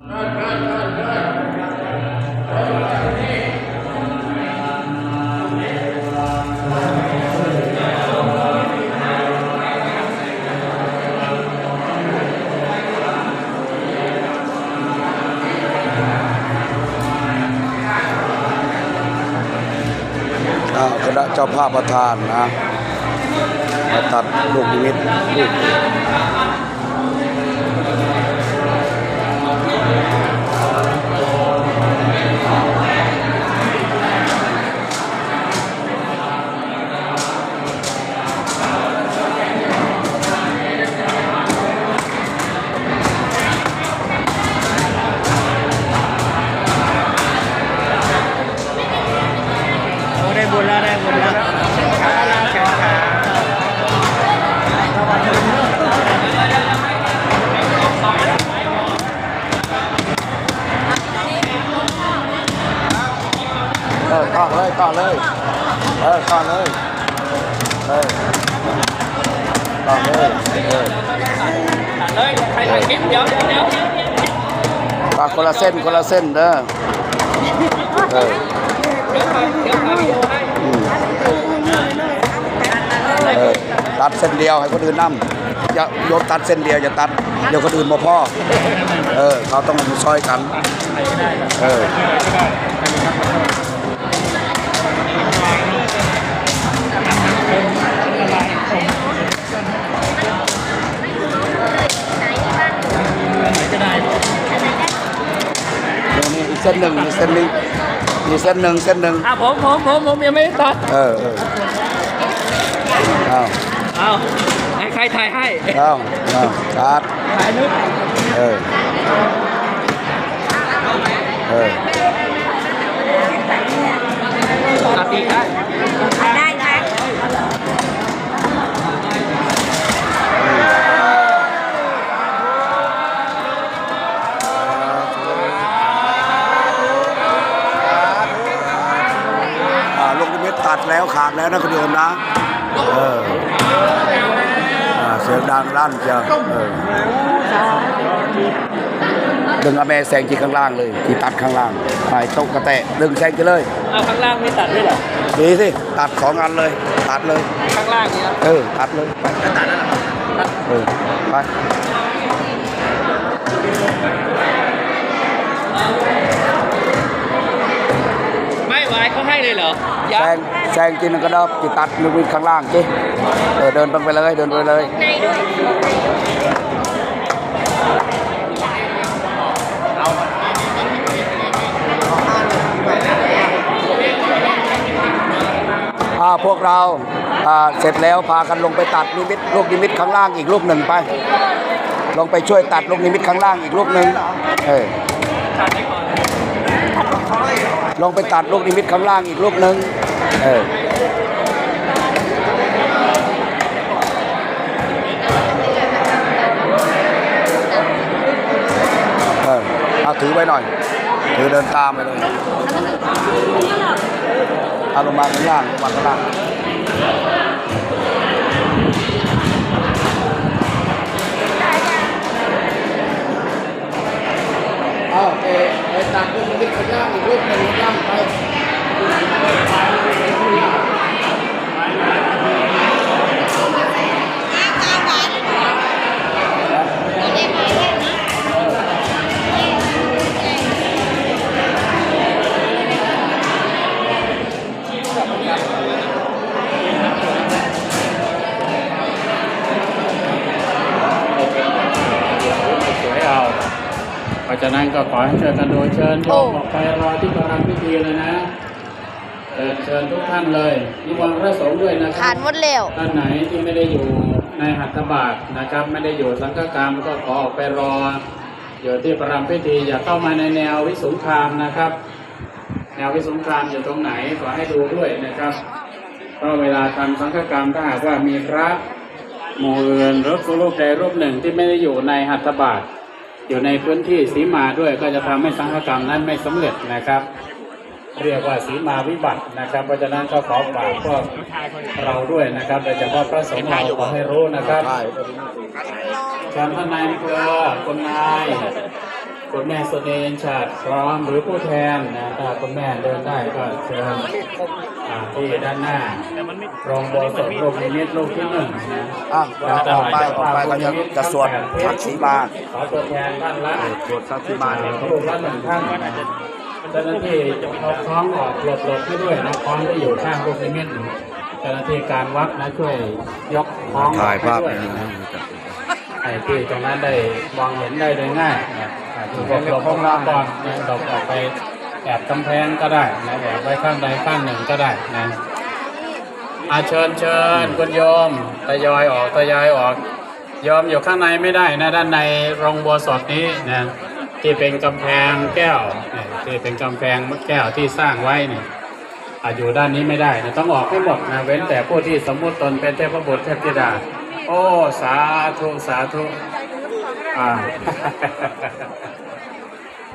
คณะเจ้าภาพประธานนะมาตัดลูกนิมิตลูก ต่อเลยเออเลยใครถ่ายคลิปเดี๋ยวเดี๋ยวเดี๋ยวปากคนละเส้นคนละเส้นเด้อเออเดี๋ยวถ่ายวิดีโอให้เออตัดเส้นเดียวให้คนอื่นนั่มอย่าโยนตัดเส้นเดียวอย่าตัดเดี๋ยวคนอื่นมาพ่อ เออเขาต้องมาช่วยกัน เออ หนึ่งอีกเส้นหนึ่งอีกเส้นหนึ่งเส้นหนึ่งอะผมผมผมผมยังไม่ได้ตัดเออเออเอาเอาให้ใครถ่ายให้เอาเอาตัดถ่ายนึกเออเออตัดอีกได้ นิมิตตัดแล้วขาดแล้วนะคุณโยมนะเอออ่าเสียงดังลั่นเจ้าเออดึงอเมแซงที่ข้างล่างเลยที่ตัดข้างล่างไปโต๊ะกระแตะดึงแซงไปเลยเอาข้างล่างไม่ตัดด้วยเหรอดีสิตัดสองอันเลย ตัดเลย ข้างล่างเนี่ยเออตัดเลยไปตัดแล้วเออไป ไม่ไหวเขาให้เลยเหรอ แซงแซงกินกระดอบจิตัดลูกนิมิตข้างล่างจิเออเดินไปเลยเดินไปเลยในด้วยอาพวกเราอ่าเสร็จแล้วพากันลงไปตัดนิมิตลูกนิมิตข้างล่างอีกลูกหนึ่งไป ลงไปช่วยตัดลูกนิมิตข้างล่างอีกลูกหนึ่งเออ ลงไปตัดลูกนิมิตข้างล่างอีกลูกหนึ่งเออเอาถือไว้หน่อย ถือเดินตามไปเลยเอาลงมาข้างล่างลงมาข้างล่าง โอเอไปตัดลูกนิมิตข้างล่างอีกรูปหนึ่งย่างไป ก็ขอให้เชิญกันโดยเชิญโยมออกไปรอที่ประรำพิธีเลยนะเชิญเชิญทุกท่านเลยนิมนต์พระสงฆ์ด้วยนะคขารัดบหมดแล้วท่านไหนที่ไม่ได้อยู่ในหัตถบาทนะครับ ไม่ได้อยู่สังฆกรรมก็ขอออกไปรออยู่ที่ประรำพิธีอย่าเข้ามาในแนววิสุงคามนะครับ แนววิสุงคามอยู่ตรงไหนขอให้ดูด้วยนะครับเพราะเวลาทำสังฆกรรมถ้าหากว่ามีพระหมู่อื่นหรือครูรูปใดรูปหนึ่งที่ไม่ได้อยู่ในหัตถบาท อยู่ในพื้นที่สีมาด้วยก็จะทำให้สังฆกรรมนั้นไม่สำเร็จนะครับ เรียกว่าสีมาวิบัตินะครับ เพราะฉะนั้นก็ขอฝากพวกเราด้วยนะครับโดยเฉพาะพระสงฆ์เราขอให้รู้นะครับใช่เชิญท่านนายอำเภอคุณนาย คุณแม่สุนีนชาติพร้อมหรือผู้แทนนะถ้าคุณแม่เดินได้ก็เชิญที่ด้านหน้าโรงโบสถลูกนิมิตลูกที่หนึ่งนะอะออกไปออกไปก็จะจะสวดทักษีมาขอตัวแทนท่านละสวดทักษีมาเลยลูกละหนึ่งท่านนะเจ้าหน้าที่จะเอาคล้องออกหลบหลบให้ด้วยนะคล้องที่อยู่ข้างลูกนิมิตเจ้าหน้าที่การวัดนะช่วยยกคล้องออกถ่ายให้ด้วยไอ้ที่ตรงนั้นได้มองเห็นได้โดยง่าย หลบหลบห้องน้ำก่อนนะหลบออกไปแอบกำแพงก็ได้นะแอบไว้ข้างใดข้างหนึ่งก็ได้นะอาเชิญเชิญคุณโยมทยอยออกทยอยออกโยมอยู่ข้างในไม่ได้นะด้านในโรงบัวสดนี้นะที่เป็นกำแพงแก้วเนี่ยที่เป็นกำแพงแก้วที่สร้างไว้เนี่ยอาอยู่ด้านนี้ไม่ได้นะต้องออกให้หมดนะเว้นแต่ผู้ที่สมมติตนเป็นเทพบุตรเทพธิดา โอ้ สาธุ สาธุอ่า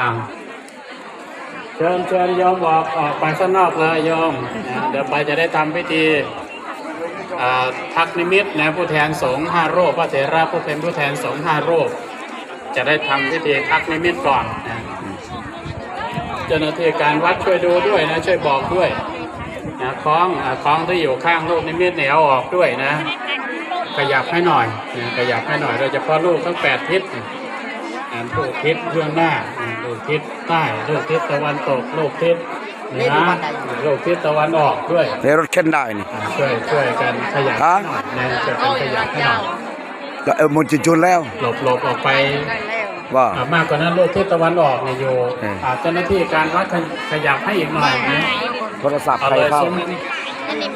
อ่าเชิญเชิญโยมออกออกไปข้างนอกเลยโยมนะเดี๋ยวไปจะได้ทำพิธีอ่าทักนิมิตนะผู้แทนสงฆ์ห้ารูปพระเถระผู้เป็นผู้แทนสงฆ์ห้ารูป จะได้ทำพิธีทักนิมิตก่อนนะเจ้าหน้าที่การวัดช่วยดูด้วยนะช่วยบอกด้วยนะคล้องอ่าคล้องที่อยู่ข้างลูกนิมิตเนี่ยเอาออกด้วยนะ ขยับให้หน่อยนะขยับให้หน่อยโดยเฉพาะลูกทั้งแปดทิศอ่าลูกทิศเบื้องหน้า ทิศใต้ลูกทิศตะวันตกลูกทิศเหนือลูกทิศตะวันออกด้วยในรถเข็นได้นี่อ่าช่วยช่วยกันขยับให้หน่อยนะช่วยกันขยับให้หน่อยแล้วเออมุนจุจุนแล้วหลบหลบออกไปว่า อ่ามากกว่านั้นลูกทิศตะวันออกเนี่ยโยเอออ่าเจ้าหน้าที่การวัดขยขยับให้อีกหน่อยนะโทรศัพท์เอาใครเลยเข้าซุ้ม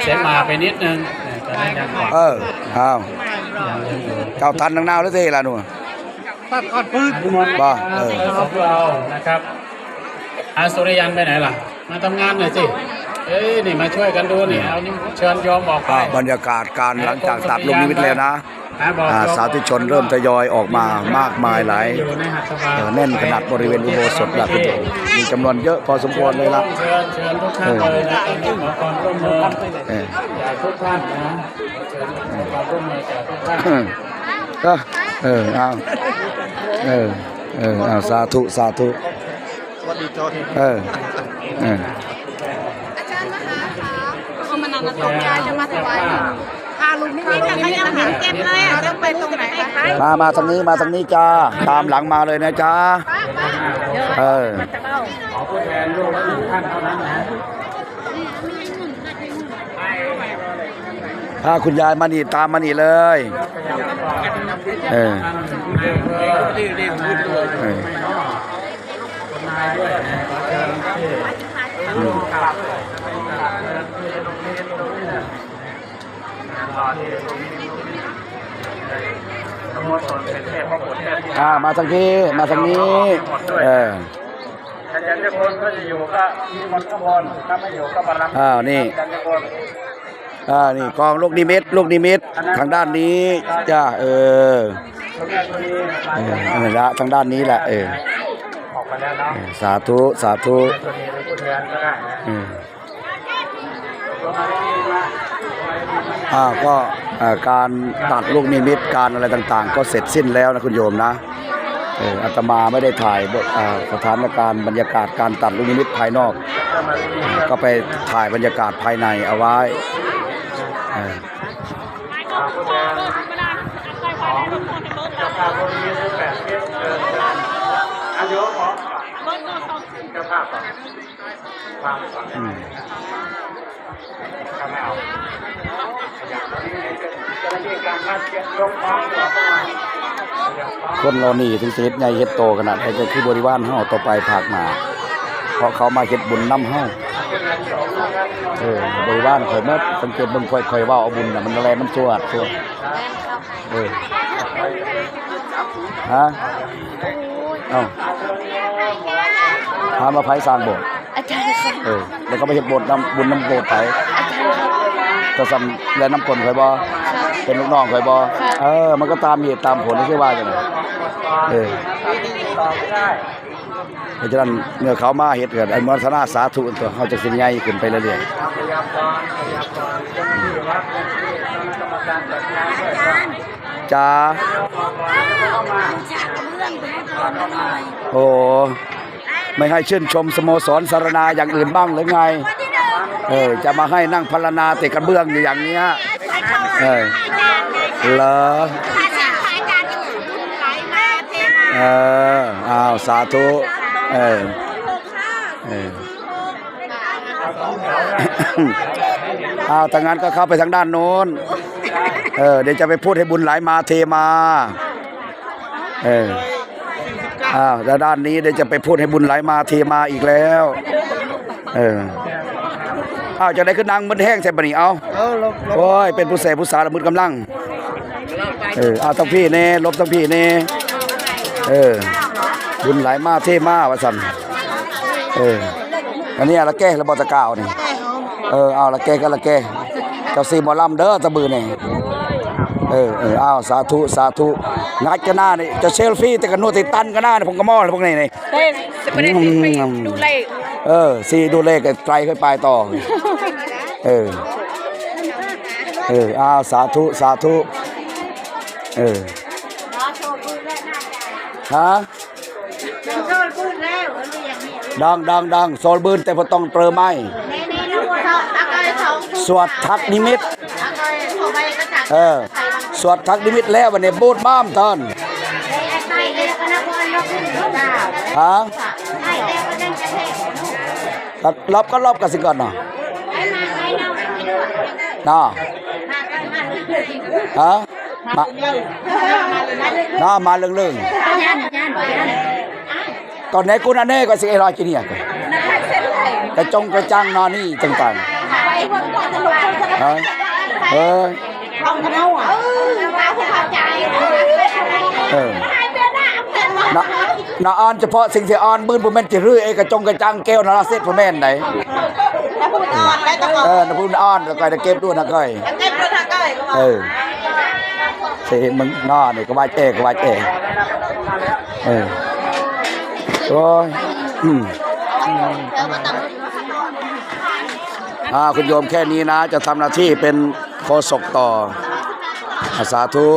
เสียมาไปนิดนึงนะจะได้ยังก่อนเอออ้าวยังยังอยู่ เจ้าทันนังนาวแล้วสิล่ะหนู ตัดก่อนปืนบ้าเออของเรานะครับอาสุริยันไปไหนล่ะ มาทำงานหน่อยสิเอ้ยนี่มาช่วยกันดูนี่เอานี่เชิญโยมออกไปบรรยากาศการหลังจากตัดลูกนิมิตแล้วนะสาธุชนเริ่มทยอยออกมามากมายหลายแน่นขนาดบริเวณอุโบสถหละคุณโยมมีจำนวนเยอะพอสมควรเลยละเชิญเชิญทุกท่านเลยนะตอนนี้ขอความร่วมมือเออจากทุกท่านนะเชิญขอความร่วมมือจากทุกท่านก็เออเอา เออ เออเอาสาธุ สาธุเออ เออ อาจารย์นะคะเอามานำมาตกยายจะมาถวายพาลุงนิมิตนะคะยังหาเก็บเลยอะต้องไปตรงไหนคะมา มาทางนี้ มาทางนี้จ้า ตามหลังมาเลยนะจ้า เออ ขอผู้แทนลูกละหนึ่งท่านเท่านั้นนะ ถ้าคุณยายมานี่ตามมานี่เลยเออรีบรีบขึ้นด้วยเออคนนายด้วยนะขอเชิญที่ร่วมกับสโมสรเป็นเทพพระบุตรเทพธิดาอ่ามาทางนี้มาทางนี้เอออาจารย์เจ้าคนก็จะอยู่ก็มีคนข้างบนถ้าไม่อยู่ก็มารับอ้าวนี่ อ่านี่กองลูกนิมิตลูกนิมิตทางด้านนี้จ้าเออตรงนี้ตรงนี้เออนั่นละทางด้านนี้แหละเออออกมาแล้วเนาะสาธุสาธุตัวนี้หรือผู้แทนก็ได้นะเออลงมาได้ดีมากอ่าก็การตัดลูกนิมิตการอะไรต่างๆ ก็เสร็จสิ้นแล้วนะคุณโยมนะเอออาตมาไม่ได้ถ่ายบทอ่าสถานการณ์บรรยากาศการตัดลูกนิมิตภายนอก ก็มาดีอ่าก็ไปถ่ายบรรยากาศภายในเอาไว้ คนเราหน้าที่การพัดเก็บยกขอหนีถึงสิเฮ็ดใหญ่เฮ็ดโตขนาดไหนก็คือบริวารเฮาต่อไปภาคหน้าเพราะเขามาเฮ็ดบุญนำเฮา เออบริวารข่อยมดสังเกตเบิ่งข่อยข่อยว้าเอาบุญน่ะมันแลมันสวดสวดเออฮะเอ้าพามาไผสร้างโบสถ์อาจารย์ค่ะเออแล้วก็ไปเฮ็ดโบสถ์นำบุญนำโบสถ์ไผก็ซ้ำแลน้ำกลข่อยบ่เป็นลูกน้องข่อยบ่เออ มันก็ตามเหตุตามผลที่ว่าจังได๋ เออตอบไม่ได้เพราะฉะนั้นเมื่อเขามาเฮ็ดเกิดอนุโมทนาสาธุตัวเขาจะสิใหญ่ขึ้นไปเรื่อยพยายามก่อนพยายามก่อนเจ้าหน้าที่วัดเจ้าหน้าที่คณะกรรมการจัดงานด้วยๆจ้าเข้ามาจากมือรื่องถึงก่อนหน่อยโอ้ไม่ให้ชื่นชมสโมสรสารนาอย่างอื่นบ้างหรือไง เออ จะมาให้นั่งพรรณนาติดกระเบื้องอยู่อย่างเนี้ย เออเหรอ อออ้าวสาธุเออเอออ้าวถ้างั้นก็เข้าไปทางด้านโน้นเออเดี๋ยวจะไปพูดให้บุญไหลมาเทมาเอออ้าวแล้วด้านนี้เดี๋ยวจะไปพูดให้บุญไหลมาเทมาอีกแล้วเอออ้าวจะได้ขึ้นนางมันแห้งใส่ปะนี่เอาโอ้ยเป็นผู้เสพผู้สาวละมุดกำลังเออเอาต้องพี่เน่ลบต้องพี่เน่ เออ บุญไหลมาเทมาวะสันเออ อันนี้ละแก้ละบอตะกาวนี่ เออ เอาละแก้ก็ละแก้เจ้าซีหมอลำเด้อตะบือนี่เออเออเอาสาธุสาธุงัดกันหน้านี่จะเซลฟี่แต่กันโนติตันกันหน้านี่ผมก็มอเลยพวกนี้นี่เต้จะไม่ได้ไปดูเลขเออซีดูเลขไกลขึ้นไปต่อ เออ เอออ้าวสาธุสาธุ เออ ฮะดังดังดังโซลบืนแต่พอต้องเติมไม่สวดทักนิมิตเออสวดทักนิมิตแล้ววันนี้บูดบ้ามตอนฮะก็รอบก็รอบกันสิก่อนเนาะน่าฮะ มาน่ามาเรื่องๆตอนไหนกูน่ะเน่ก็สิไอ้รอยกินเนี่ยกระจงกระจังนอนนี่ต่างๆฮะเออเออนะนะอ่านเฉพาะสิ่งที่อ่านบื้นบ่แม่นสิรื้อเอกระจงกระจังแก้วนาราเซตบ่แม่นไหนเออนะพูดอ่านแล้วก็ได้เก็บด้วยนะก้อยเออ สิมึงนอนี่ก็ว่าเจก็ว่าเจเออโอ้ยอืมอ่าคุณโยมแค่นี้นะ จะทำหน้าที่เป็นโฆษกต่ออ่าสาธุ